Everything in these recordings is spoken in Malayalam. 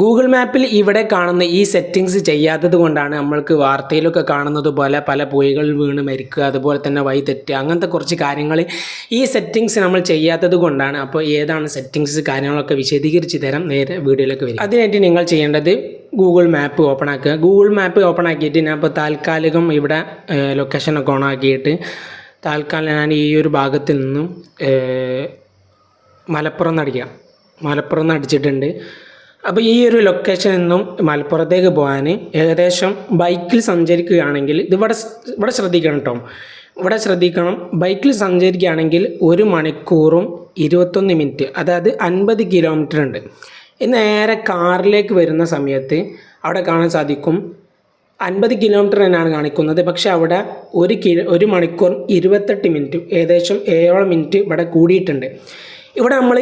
ഗൂഗിൾ മാപ്പിൽ ഇവിടെ കാണുന്ന ഈ സെറ്റിങ്സ് ചെയ്യാത്തത് കൊണ്ടാണ് നമ്മൾക്ക് വാർത്തയിലൊക്കെ കാണുന്നത് പോലെ പല പുഴകൾ വീണ് മരിക്കുക അതുപോലെ തന്നെ വഴി തെറ്റുക അങ്ങനത്തെ കുറച്ച് കാര്യങ്ങൾ ഈ സെറ്റിങ്സ് നമ്മൾ ചെയ്യാത്തത് കൊണ്ടാണ്. അപ്പോൾ ഏതാണ് സെറ്റിങ്സ് കാര്യങ്ങളൊക്കെ വിശദീകരിച്ച് തരാം. നേരെ വീഡിയോയിലേക്ക് വരും അതിനായിട്ട് നിങ്ങൾ ചെയ്യേണ്ടത് ഗൂഗിൾ മാപ്പ് ഓപ്പൺ ആക്കുക. ഗൂഗിൾ മാപ്പ് ഓപ്പൺ ആക്കിയിട്ട് ഞാൻ ഇപ്പോൾ താൽക്കാലികം ഇവിടെ ലൊക്കേഷനൊക്കെ ഓൺ ആക്കിയിട്ട് താൽക്കാലം ഞാൻ ഈ ഒരു ഭാഗത്ത് നിന്നും മലപ്പുറം അടിക്കാം മലപ്പുറം എന്ന് അടിച്ചിട്ടുണ്ട് അപ്പോൾ ഈ ഒരു ലൊക്കേഷനിൽ നിന്നും മലപ്പുറത്തേക്ക് പോകാൻ ഏകദേശം ബൈക്കിൽ സഞ്ചരിക്കുകയാണെങ്കിൽ ഇത് ഇവിടെ ഇവിടെ ശ്രദ്ധിക്കണം കേട്ടോ ഇവിടെ ശ്രദ്ധിക്കണം. ബൈക്കിൽ സഞ്ചരിക്കുകയാണെങ്കിൽ ഒരു മണിക്കൂറും ഇരുപത്തൊന്ന് മിനിറ്റ് അതായത് അൻപത് കിലോമീറ്റർ ഉണ്ട്. നേരെ കാറിലേക്ക് വരുന്ന സമയത്ത് അവിടെ കാണാൻ സാധിക്കും. അൻപത് കിലോമീറ്റർ തന്നെയാണ് കാണിക്കുന്നത്. പക്ഷേ അവിടെ ഒരു കിലോ ഒരു മണിക്കൂർ ഇരുപത്തെട്ട് മിനിറ്റ് ഏകദേശം ഏഴോളം മിനിറ്റ് ഇവിടെ കൂടിയിട്ടുണ്ട്. ഇവിടെ നമ്മൾ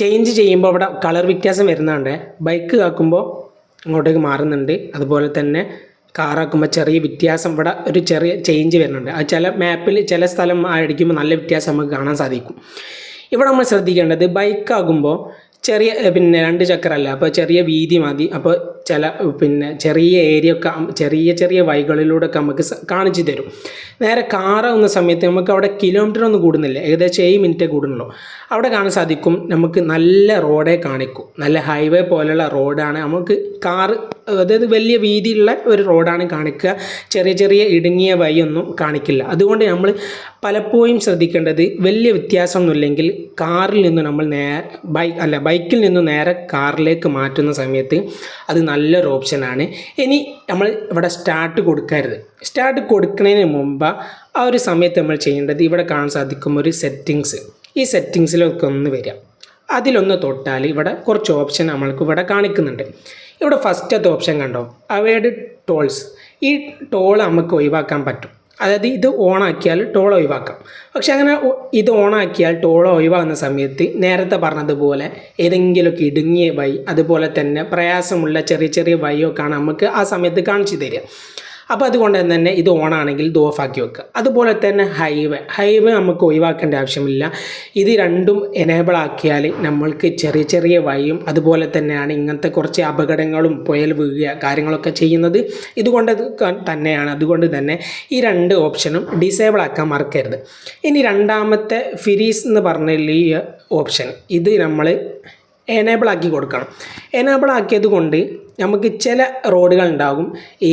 ചേഞ്ച് ചെയ്യുമ്പോൾ അവിടെ കളർ വ്യത്യാസം വരുന്നുണ്ട് ബൈക്ക് ആക്കുമ്പോൾ അങ്ങോട്ടേക്ക് മാറുന്നുണ്ട്. അതുപോലെ തന്നെ കാറാക്കുമ്പോൾ ചെറിയ വ്യത്യാസം ഇവിടെ ഒരു ചെറിയ ചേഞ്ച് വരുന്നുണ്ട്. അത് ചില മാപ്പിൽ ചില സ്ഥലം അടിക്കുമ്പോൾ നല്ല വ്യത്യാസം നമുക്ക് കാണാൻ സാധിക്കും. ഇവിടെ നമ്മൾ ശ്രദ്ധിക്കേണ്ടത് ബൈക്കാകുമ്പോൾ ചെറിയ പിന്നെ രണ്ട് ചക്രമല്ല അപ്പോൾ ചെറിയ വീതി മതി. അപ്പോൾ ചില പിന്നെ ചെറിയ ഏരിയ ഒക്കെ ചെറിയ ചെറിയ വഴികളിലൂടെ ഒക്കെ നമുക്ക് കാണിച്ചു തരും. നേരെ കാറാവുന്ന സമയത്ത് നമുക്ക് അവിടെ കിലോമീറ്റർ ഒന്നും കൂടുന്നില്ല. ഏകദേശം ഏഴ് മിനിറ്റേ കൂടുന്നുള്ളൂ. അവിടെ കാണാൻ സാധിക്കും നമുക്ക് നല്ല റോഡേ കാണിക്കും. നല്ല ഹൈവേ പോലെയുള്ള റോഡാണ് നമുക്ക് കാറ് അതായത് വലിയ വീതിയുള്ള ഒരു റോഡാണ് കാണിക്കുക. ചെറിയ ചെറിയ ഇടുങ്ങിയ വഴിയൊന്നും കാണിക്കില്ല. അതുകൊണ്ട് നമ്മൾ പലപ്പോഴും ശ്രദ്ധിക്കേണ്ടത് വലിയ വ്യത്യാസമൊന്നുമില്ലെങ്കിൽ കാറിൽ നിന്ന് നമ്മൾ നേ ബൈക്ക് അല്ല ബൈക്കിൽ നിന്ന് നേരെ കാറിലേക്ക് മാറ്റുന്ന സമയത്ത് അത് നല്ലൊരു ഓപ്ഷനാണ്. ഇനി നമ്മൾ ഇവിടെ സ്റ്റാർട്ട് കൊടുക്കരുത്. സ്റ്റാർട്ട് കൊടുക്കുന്നതിന് മുമ്പ് ആ ഒരു സമയത്ത് നമ്മൾ ചെയ്യേണ്ടത് ഇവിടെ കാണാൻ സാധിക്കും ഒരു സെറ്റിങ്സ് ഈ സെറ്റിങ്സിലൊക്കെ ഒന്ന് വരിക. അതിലൊന്ന് തൊട്ടാൽ ഇവിടെ കുറച്ച് ഓപ്ഷൻ നമ്മൾക്ക് ഇവിടെ കാണിക്കുന്നുണ്ട്. ഇവിടെ ഫസ്റ്റത്തെ ഓപ്ഷൻ കണ്ടോ? അവയുടെ ടോൾസ് ഈ ടോൾ നമുക്ക് ഒഴിവാക്കാൻ പറ്റും. അതായത് ഇത് ഓണാക്കിയാൽ ടോൾ ഒഴിവാക്കാം. പക്ഷെ അങ്ങനെ ഇത് ഓണാക്കിയാൽ ടോൾ ഒഴിവാകുന്ന സമയത്ത് നേരത്തെ പറഞ്ഞതുപോലെ ഏതെങ്കിലുമൊക്കെ ഇടുങ്ങിയ വൈ അതുപോലെ തന്നെ പ്രയാസമുള്ള ചെറിയ ചെറിയ വഴിയൊക്കെയാണ് നമുക്ക് ആ സമയത്ത് കാണിച്ചു തരിക. അപ്പോൾ അതുകൊണ്ട് തന്നെ ഇത് ഓൺ ആണെങ്കിൽ ഇത് ഓഫാക്കി വെക്കുക. അതുപോലെ തന്നെ ഹൈവേ ഹൈവേ നമുക്ക് ഒഴിവാക്കേണ്ട ആവശ്യമില്ല. ഇത് രണ്ടും എനേബിൾ ആക്കിയാൽ നമ്മൾക്ക് ചെറിയ ചെറിയ വഴിയും അതുപോലെ തന്നെയാണ് ഇങ്ങനത്തെ കുറച്ച് അപകടങ്ങളും പുയൽ വീഴുക കാര്യങ്ങളൊക്കെ ചെയ്യുന്നത്. ഇതുകൊണ്ട് തന്നെയാണ്. അതുകൊണ്ട് തന്നെ ഈ രണ്ട് ഓപ്ഷനും ഡിസേബിൾ ആക്കാൻ മറക്കരുത്. ഇനി രണ്ടാമത്തെ ഫിരീസ് എന്ന് പറഞ്ഞ ഈ ഓപ്ഷൻ ഇത് നമ്മൾ എനേബിൾ ആക്കി കൊടുക്കണം. എനേബിൾ ആക്കിയത് കൊണ്ട് നമുക്ക് ചില റോഡുകൾ ഉണ്ടാകും. ഈ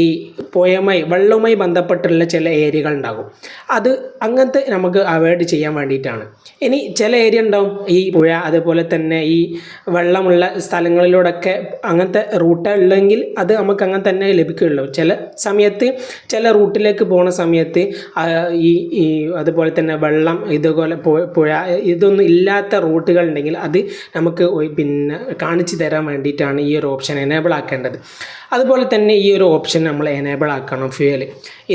പുഴയുമായി വെള്ളവുമായി ബന്ധപ്പെട്ടുള്ള ചില ഏരിയകൾ ഉണ്ടാകും. അത് അങ്ങനത്തെ നമുക്ക് അവോയ്ഡ് ചെയ്യാൻ വേണ്ടിയിട്ടാണ്. ഇനി ചില ഏരിയ ഉണ്ടാവും. ഈ പുഴ അതുപോലെ തന്നെ ഈ വെള്ളമുള്ള സ്ഥലങ്ങളിലൂടെയൊക്കെ അങ്ങനത്തെ റൂട്ട് ഉള്ളെങ്കിൽ അത് നമുക്ക് അങ്ങനെ തന്നെ ലഭിക്കുകയുള്ളൂ. ചില സമയത്ത് ചില റൂട്ടിലേക്ക് പോകുന്ന സമയത്ത് ഈ ഈ അതുപോലെ തന്നെ വെള്ളം ഇതുപോലെ പുഴ ഇതൊന്നും ഇല്ലാത്ത റൂട്ടുകൾ ഉണ്ടെങ്കിൽ അത് നമുക്ക് പിന്നെ കാണിച്ചു തരാൻ വേണ്ടിയിട്ടാണ് ഈ ഒരു ഓപ്ഷൻ എനേബിൾ ആക്കേണ്ടത് അതുപോലെ തന്നെ ഈ ഒരു ഓപ്ഷൻ നമ്മൾ എനേബിൾ ആക്കണം ഫ്യൂവൽ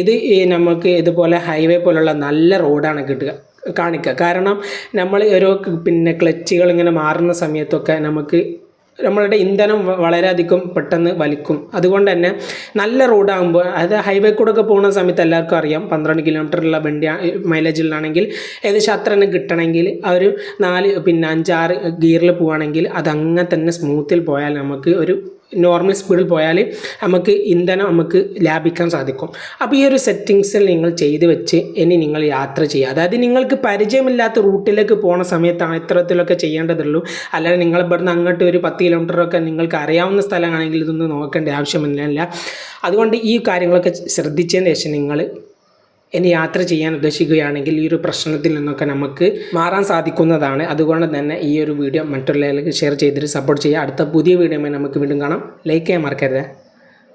ഇത് നമുക്ക് ഇതുപോലെ ഹൈവേ പോലുള്ള നല്ല റോഡാണ് കിട്ടുക കാണിക്കുക. കാരണം നമ്മൾ ഓരോ പിന്നെ ക്ലച്ചുകൾ ഇങ്ങനെ മാറുന്ന സമയത്തൊക്കെ നമുക്ക് നമ്മളുടെ ഇന്ധനം വളരെയധികം പെട്ടെന്ന് വലിക്കും. അതുകൊണ്ട് തന്നെ നല്ല റോഡാകുമ്പോൾ അതായത് ഹൈവേ കൂടെ ഒക്കെ പോകുന്ന സമയത്ത് എല്ലാവർക്കും അറിയാം പന്ത്രണ്ട് കിലോമീറ്ററുള്ള വണ്ടി മൈലേജിലാണെങ്കിൽ ഏകദേശം അത്ര തന്നെ കിട്ടണമെങ്കിൽ ആ ഒരു നാല് പിന്നെ അഞ്ചാറ് ഗിയറിൽ പോവുകയാണെങ്കിൽ അത് അങ്ങനെ തന്നെ സ്മൂത്തിൽ പോയാൽ നമുക്ക് ഒരു നോർമൽ സ്പീഡിൽ പോയാൽ നമുക്ക് ഇന്ധനം നമുക്ക് ലാഭിക്കാൻ സാധിക്കും. അപ്പോൾ ഈ ഒരു സെറ്റിങ്സിൽ നിങ്ങൾ ചെയ്ത് വെച്ച് ഇനി നിങ്ങൾ യാത്ര ചെയ്യുക. അതായത് നിങ്ങൾക്ക് പരിചയമില്ലാത്ത റൂട്ടിലേക്ക് പോകുന്ന സമയത്താണ് ഇത്തരത്തിലൊക്കെ ചെയ്യേണ്ടതുള്ളൂ. അല്ലാതെ നിങ്ങൾ ഇവിടുന്ന് അങ്ങോട്ട് ഒരു പത്ത് കിലോമീറ്ററൊക്കെ നിങ്ങൾക്ക് അറിയാവുന്ന സ്ഥലമാണെങ്കിൽ ഇതൊന്നും നോക്കേണ്ട ആവശ്യമില്ല. അതുകൊണ്ട് ഈ കാര്യങ്ങളൊക്കെ ശ്രദ്ധിച്ചതിന് ശേഷം നിങ്ങൾ ഇനി യാത്ര ചെയ്യാൻ ഉദ്ദേശിക്കുകയാണെങ്കിൽ ഈ ഒരു പ്രശ്നത്തിൽ നിന്നൊക്കെ നമുക്ക് മാറാൻ സാധിക്കുന്നതാണ്. അതുകൊണ്ട് തന്നെ ഈ ഒരു വീഡിയോ മറ്റുള്ളവരിലേക്ക് ഷെയർ ചെയ്തിട്ട് സപ്പോർട്ട് ചെയ്യുക. അടുത്ത പുതിയ വീഡിയോ നമുക്ക് വീണ്ടും കാണാം. ലൈക്ക് ചെയ്യാൻ മറക്കരുത്.